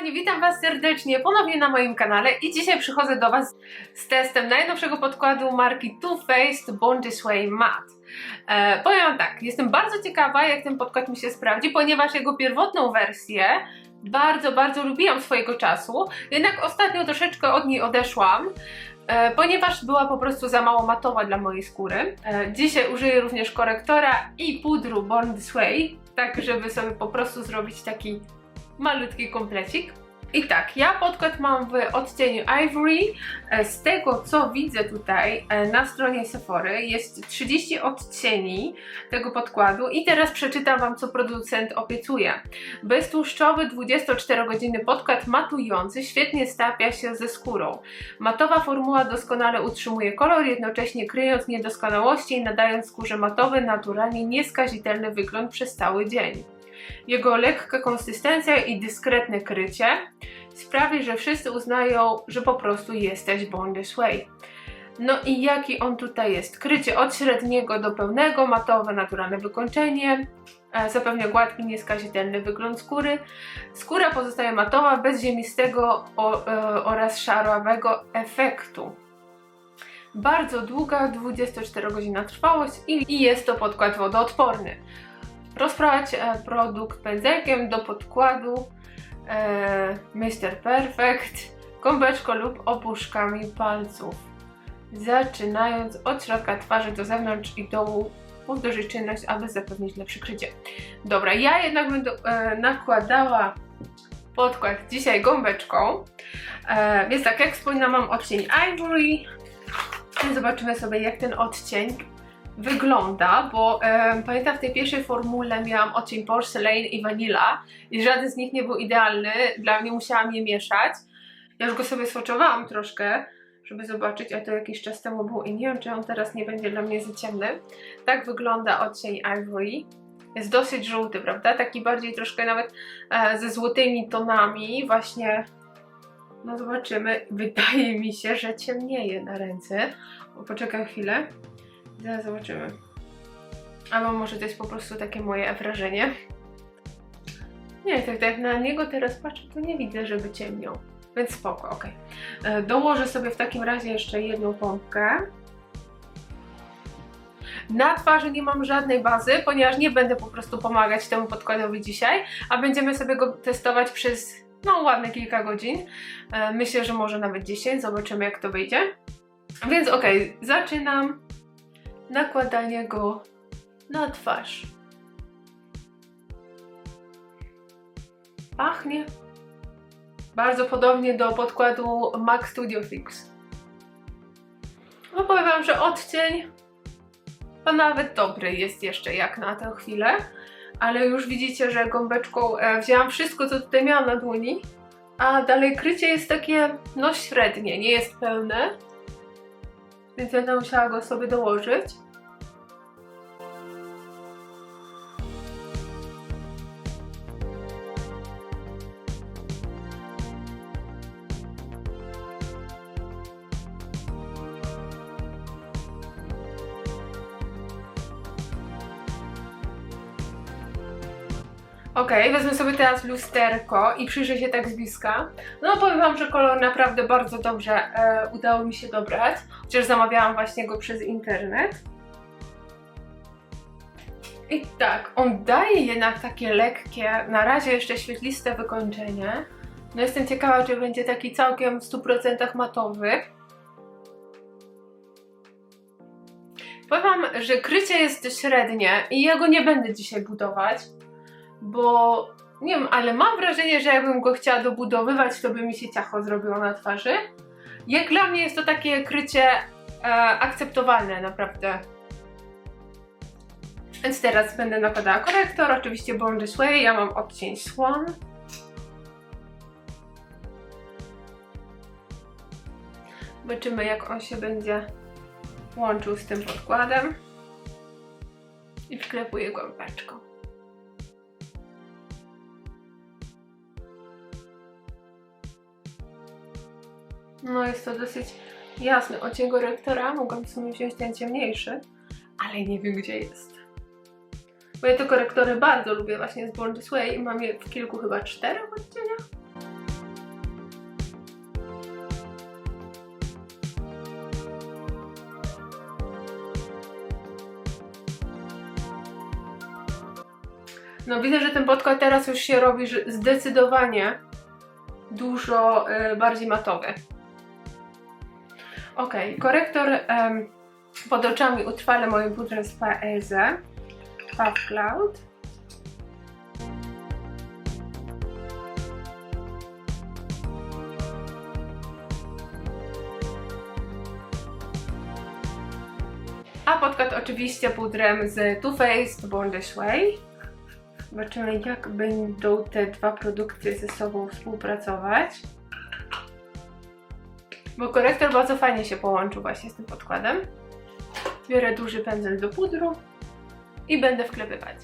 kochani, witam Was serdecznie ponownie na moim kanale i dzisiaj przychodzę do Was z testem najnowszego podkładu marki Too Faced Born This Way Matte. E, powiem tak, jestem bardzo ciekawa jak ten podkład mi się sprawdzi, ponieważ jego pierwotną wersję bardzo, bardzo lubiłam swojego czasu, jednak ostatnio troszeczkę od niej odeszłam, e, ponieważ była po prostu za mało matowa dla mojej skóry. E, dzisiaj użyję również korektora i pudru Born This Way, tak żeby sobie po prostu zrobić taki malutki komplecik. I tak, ja podkład mam w odcieniu Ivory. E, Z tego co widzę tutaj e, na stronie Sephory jest 30 odcieni tego podkładu i teraz przeczytam Wam co producent obiecuje. Beztłuszczowy 24-godzinny podkład matujący świetnie stapia się ze skórą. Matowa formuła doskonale utrzymuje kolor, jednocześnie kryjąc niedoskonałości i nadając skórze matowy, naturalnie nieskazitelny wygląd przez cały dzień. Jego lekka konsystencja i dyskretne krycie sprawi, że wszyscy uznają, że po prostu jesteś Born This Way. No i jaki on tutaj jest? Krycie od średniego do pełnego, matowe, naturalne wykończenie, e, zapewnia gładki, nieskazitelny wygląd skóry. Skóra pozostaje matowa, bez ziemistego o, e, oraz szarawego efektu. Bardzo długa, 24-godzina trwałość i, i jest to podkład wodoodporny. Rozprawać e, produkt pędzelkiem do podkładu e, Mr. Perfect, gąbeczką lub opuszkami palców. Zaczynając od środka twarzy do zewnątrz i dołu powtórzyć czynność, aby zapewnić lepsze krycie. Dobra, ja jednak będę e, nakładała podkład dzisiaj gąbeczką. E, więc tak, jak wspominałam, mam odcień Ivory. Więc zobaczymy sobie, jak ten odcień wygląda, bo pamiętam w tej pierwszej formule miałam odcień Porcelain i Vanilla i żaden z nich nie był idealny, dla mnie musiałam je mieszać. Ja już go sobie swoczowałam troszkę, żeby zobaczyć, a to jakiś czas temu był i nie wiem, czy on teraz nie będzie dla mnie za ciemny. Tak wygląda odcień Ivory. Jest dosyć żółty, prawda? Taki bardziej troszkę nawet e, ze złotymi tonami, właśnie no zobaczymy. Wydaje mi się, że ciemnieje na ręce. O, poczekaj chwilę. Zaraz zobaczymy. Albo może to jest po prostu takie moje wrażenie. Nie, tak jak na niego teraz patrzę, to nie widzę, żeby ciemniał. Więc spoko, ok. Dołożę sobie w takim razie jeszcze jedną pompkę. Na twarzy nie mam żadnej bazy, ponieważ nie będę po prostu pomagać temu podkładowi dzisiaj, a będziemy sobie go testować przez no ładne kilka godzin. E, Myślę, że może nawet 10, zobaczymy jak to wyjdzie. Więc ok, zaczynam nakładanie go na twarz. Pachnie bardzo podobnie do podkładu MAC Studio Fix. No że odcień to nawet dobry jest jeszcze jak na tę chwilę, ale już widzicie, że gąbeczką e, wzięłam wszystko, co tutaj miałam na dłoni, a dalej krycie jest takie, no średnie, nie jest pełne, więc będę musiała go sobie dołożyć. Ok, wezmę sobie teraz lusterko i przyjrzę się tak z bliska. No powiem Wam, że kolor naprawdę bardzo dobrze e, udało mi się dobrać, chociaż zamawiałam właśnie go przez internet. I tak, on daje jednak takie lekkie, na razie jeszcze świetliste wykończenie. No jestem ciekawa, czy będzie taki całkiem w 100% matowy. Powiem że krycie jest średnie i ja go nie będę dzisiaj budować bo nie wiem, ale mam wrażenie, że jakbym go chciała dobudowywać, to by mi się ciacho zrobiło na twarzy. Jak dla mnie jest to takie krycie e, akceptowalne, naprawdę. Więc teraz będę nakładała korektor, oczywiście Born This Way, ja mam odcień Swan. Zobaczymy jak on się będzie łączył z tym podkładem. I wklepuję gąbeczką. No jest to dosyć jasny odcień korektora. Mogłam w sumie wziąć ten ciemniejszy, ale nie wiem gdzie jest. Bo ja te korektory bardzo lubię właśnie z Born This Way i mam je w kilku chyba czterech odcieniach. No widzę, że ten podkład teraz już się robi zdecydowanie dużo y, bardziej matowy. Ok, korektor em, pod oczami utrwalę moim pudrem z Paeze. Puff Cloud. A podkład oczywiście pudrem z Too Faced This Way. Zobaczymy jak będą te dwa produkty ze sobą współpracować. Bo korektor bardzo fajnie się połączył właśnie z tym podkładem. Biorę duży pędzel do pudru i będę wklepywać.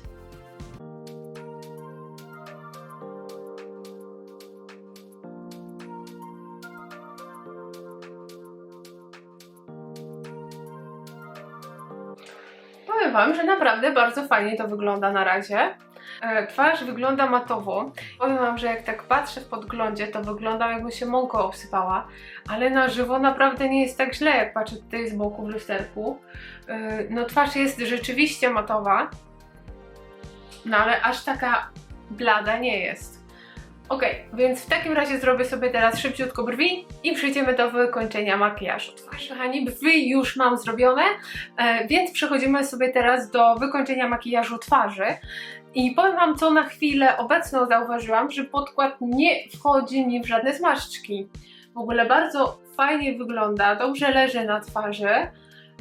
Powiem Wam, że naprawdę bardzo fajnie to wygląda na razie. E, Twarz wygląda matowo. Powiem Wam, że jak tak patrzę w podglądzie, to wygląda jakby się mąką obsypała, ale na żywo naprawdę nie jest tak źle, jak patrzę tutaj z boku w lusterku. E, No twarz jest rzeczywiście matowa, no ale aż taka blada nie jest. Ok, więc w takim razie zrobię sobie teraz szybciutko brwi i przejdziemy do wykończenia makijażu twarzy. Kochani, brwi już mam zrobione, e, więc przechodzimy sobie teraz do wykończenia makijażu twarzy. I powiem Wam, co na chwilę obecną zauważyłam, że podkład nie wchodzi mi w żadne zmarszczki. W ogóle bardzo fajnie wygląda, dobrze leży na twarzy.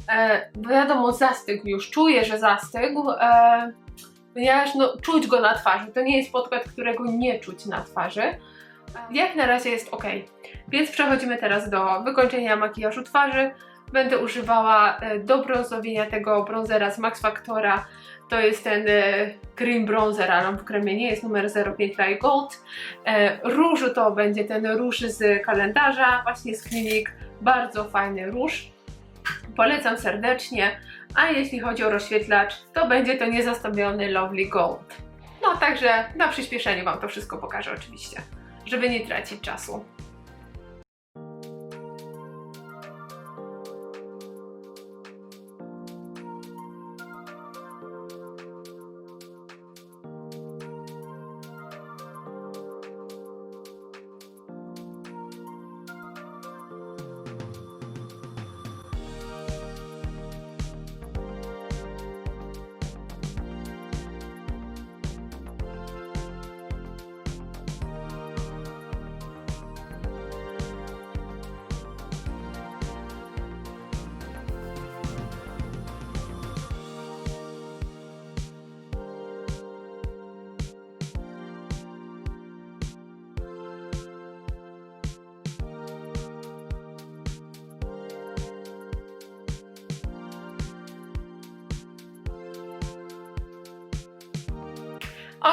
E, wiadomo, zastygł już, czuję, że zastygł, e, ponieważ no, czuć go na twarzy. To nie jest podkład, którego nie czuć na twarzy. Jak na razie jest ok. Więc przechodzimy teraz do wykończenia makijażu twarzy. Będę używała e, do brązowienia tego bronzera z Max Factora. To jest ten e, cream bronzer, ale on w kremie nie jest numer 05 Light Gold. E, różu to będzie ten róż z kalendarza, właśnie z klinik. Bardzo fajny róż. Polecam serdecznie. A jeśli chodzi o rozświetlacz, to będzie to niezastąpiony Lovely Gold. No także na przyspieszenie Wam to wszystko pokażę oczywiście, żeby nie tracić czasu.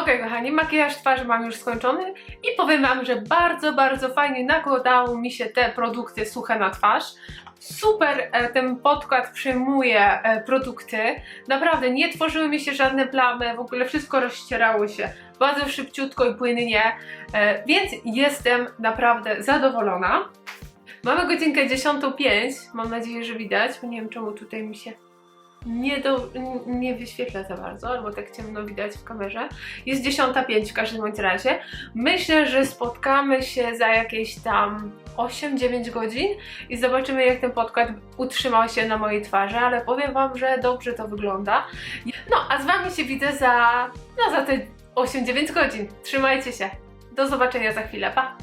Ok, kochani, makijaż twarzy mam już skończony i powiem Wam, że bardzo, bardzo fajnie nakładało mi się te produkty suche na twarz. Super e, ten podkład przyjmuje e, produkty. Naprawdę nie tworzyły mi się żadne plamy, w ogóle wszystko rozścierało się bardzo szybciutko i płynnie, e, więc jestem naprawdę zadowolona. Mamy godzinkę 10.05, mam nadzieję, że widać, nie wiem czemu tutaj mi się nie, do, nie wyświetla za bardzo, albo tak ciemno widać w kamerze. Jest 10.05 w każdym bądź razie. Myślę, że spotkamy się za jakieś tam 8-9 godzin i zobaczymy jak ten podkład utrzymał się na mojej twarzy, ale powiem Wam, że dobrze to wygląda. No, a z Wami się widzę za, no, za te 8-9 godzin. Trzymajcie się. Do zobaczenia za chwilę. Pa!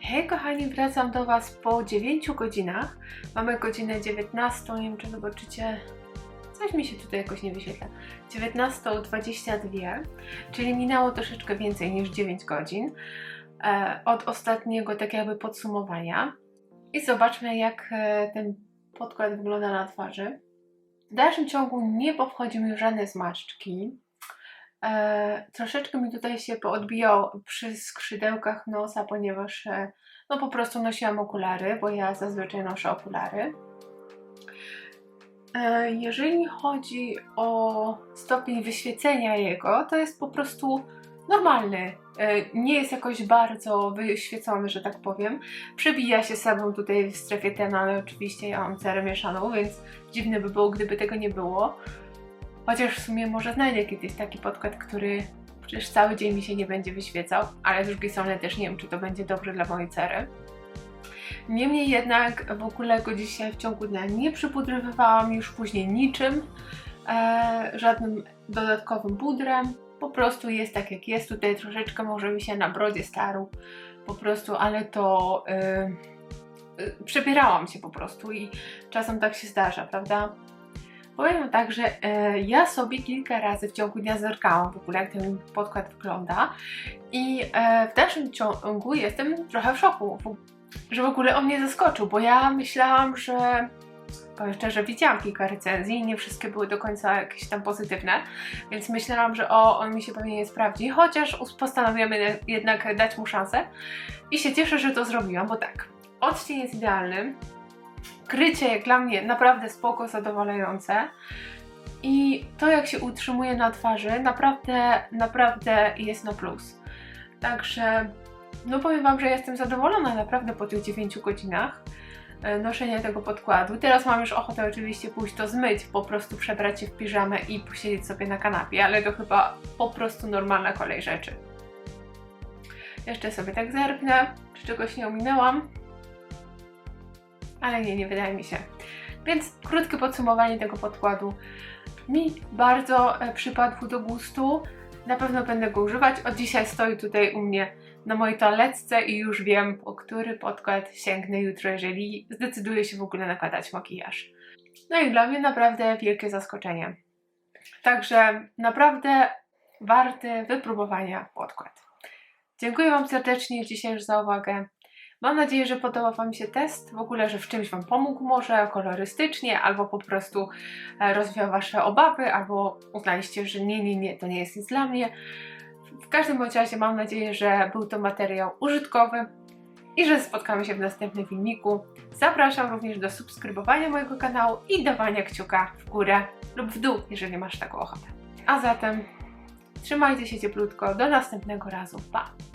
Hej kochani, wracam do Was po 9 godzinach. Mamy godzinę 19, nie wiem czy zobaczycie Coś mi się tutaj jakoś nie wyświetla. 19.22, czyli minęło troszeczkę więcej niż 9 godzin e, od ostatniego tak jakby podsumowania. I zobaczmy jak e, ten podkład wygląda na twarzy. W dalszym ciągu nie powchodzi mi żadne zmarszczki. E, troszeczkę mi tutaj się poodbijał przy skrzydełkach nosa, ponieważ e, no po prostu nosiłam okulary, bo ja zazwyczaj noszę okulary. E, Jeżeli chodzi o stopień wyświecenia jego, to jest po prostu normalny. E, Nie jest jakoś bardzo wyświecony, że tak powiem. Przebija się sobą tutaj w strefie ten, ale oczywiście ja mam cerę mieszaną, więc dziwne by było, gdyby tego nie było. Chociaż w sumie może znajdę kiedyś taki podkład, który Przecież cały dzień mi się nie będzie wyświecał, ale z drugiej strony też nie wiem, czy to będzie dobre dla mojej cery. Niemniej jednak w ogóle go dzisiaj w ciągu dnia nie przypudrowywałam już później niczym, e, żadnym dodatkowym pudrem. Po prostu jest tak jak jest. Tutaj troszeczkę może mi się na brodzie starł po prostu, ale to e, y, przebierałam się po prostu i czasem tak się zdarza, prawda? Powiem tak, że e, ja sobie kilka razy w ciągu dnia zerkałam w ogóle, jak ten podkład wygląda i e, w dalszym ciągu jestem trochę w szoku, że w ogóle on mnie zaskoczył, bo ja myślałam, że powiem szczerze, widziałam kilka recenzji nie wszystkie były do końca jakieś tam pozytywne, więc myślałam, że o, on mi się pewnie nie sprawdzi, chociaż jed- jednak dać mu szansę i się cieszę, że to zrobiłam, bo tak, odcień jest idealny, krycie jak dla mnie naprawdę spoko, zadowalające i to jak się utrzymuje na twarzy naprawdę, naprawdę jest na plus. Także no powiem Wam, że jestem zadowolona naprawdę po tych 9 godzinach e, noszenia tego podkładu. Teraz mam już ochotę oczywiście pójść to zmyć, po prostu przebrać się w piżamę i posiedzieć sobie na kanapie, ale to chyba po prostu normalna kolej rzeczy. Jeszcze sobie tak zerknę, czy czegoś nie ominęłam. Ale nie, nie wydaje mi się. Więc krótkie podsumowanie tego podkładu. Mi bardzo e, przypadł do gustu. Na pewno będę go używać. Od dzisiaj stoi tutaj u mnie na mojej toaletce i już wiem, po który podkład sięgnę jutro, jeżeli zdecyduję się w ogóle nakładać makijaż. No i dla mnie naprawdę wielkie zaskoczenie. Także naprawdę warty wypróbowania podkład. Dziękuję Wam serdecznie dzisiaj już za uwagę. Mam nadzieję, że podobał Wam się test, w ogóle, że w czymś Wam pomógł może kolorystycznie, albo po prostu e, rozwiał Wasze obawy, albo uznaliście, że nie, nie, nie, to nie jest nic dla mnie. W każdym bądź razie mam nadzieję, że był to materiał użytkowy i że spotkamy się w następnym filmiku. Zapraszam również do subskrybowania mojego kanału i dawania kciuka w górę lub w dół, jeżeli masz taką ochotę. A zatem trzymajcie się cieplutko, do następnego razu, pa!